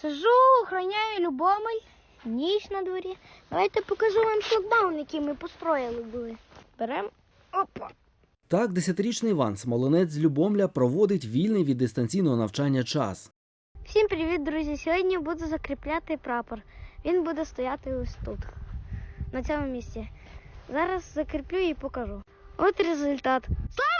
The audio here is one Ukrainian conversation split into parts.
Сижу, охороняю Любомель, ніч на дворі. Давайте покажу вам шлагбаум, який ми построїли були. Беремо. Опа. Так, десятирічний Іван Смолинець з Любомля проводить вільний від дистанційного навчання час. Всім привіт, друзі! Сьогодні буду закріпляти прапор. Він буде стояти ось тут, на цьому місці. Зараз закріплю і покажу. От результат. Слава!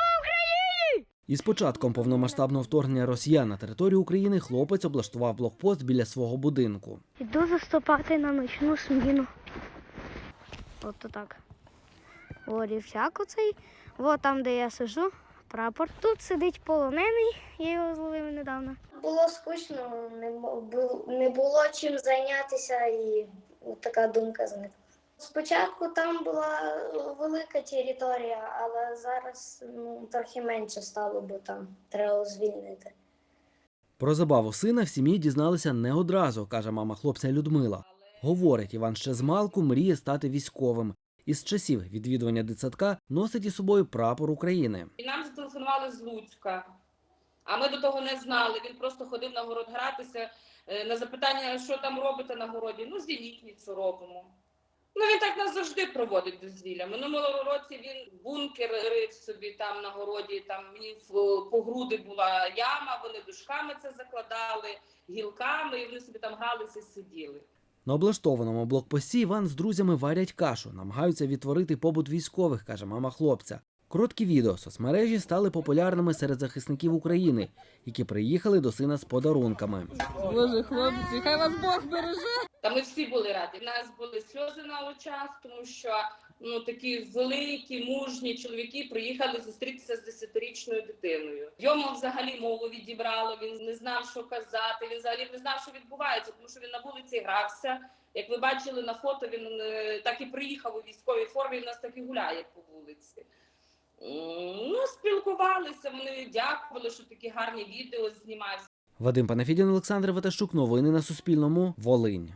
Із початком повномасштабного вторгнення росіян на територію України хлопець облаштував блокпост біля свого будинку. Іду заступати на ночну зміну. От так. О, рівчак оцей. О, там, де я сижу, прапор. Тут сидить полонений, я його зловив недавно. Було скучно, не, не було чим зайнятися, і така думка зникла. Спочатку там була велика територія, але зараз ну, трохи менше стало, бо там треба звільнити. Про забаву сина в сім'ї дізналися не одразу, каже мама хлопця Людмила. Говорить, Іван ще з малку мріє стати військовим. Із часів відвідування дитсадка носить із собою прапор України. І нам зателефонували з Луцька. А ми до того не знали. Він просто ходив на город гратися. Е, На запитання, що там робите на городі, ну зенітницю робимо. Ну він так нас завжди проводить дозвілля. Минулого році він бункер рив собі там на городі. Там мені по груди була яма. Вони дужками це закладали, гілками, і вони собі там гралися, сиділи. На облаштованому блокпості Іван з друзями варять кашу, намагаються відтворити побут військових, каже мама хлопця. Короткі відео соцмережі стали популярними серед захисників України, які приїхали до сина з подарунками. Боже, хлопці, хай вас Бог береже. Та ми всі були раді. У нас були сльози на очах, тому що ну такі великі, мужні чоловіки приїхали зустрітися з десятирічною дитиною. Йому взагалі мову відібрало. Він не знав, що казати. Він взагалі не знав, що відбувається, тому що він на вулиці грався. Як ви бачили на фото, він е, так і приїхав у військовій формі. Він у нас так і гуляє по вулиці. Ну, спілкувалися. Вони дякували, що такі гарні відео знімають. Вадим Панафідін, Олександр Ватащук. Новини на Суспільному. Волинь.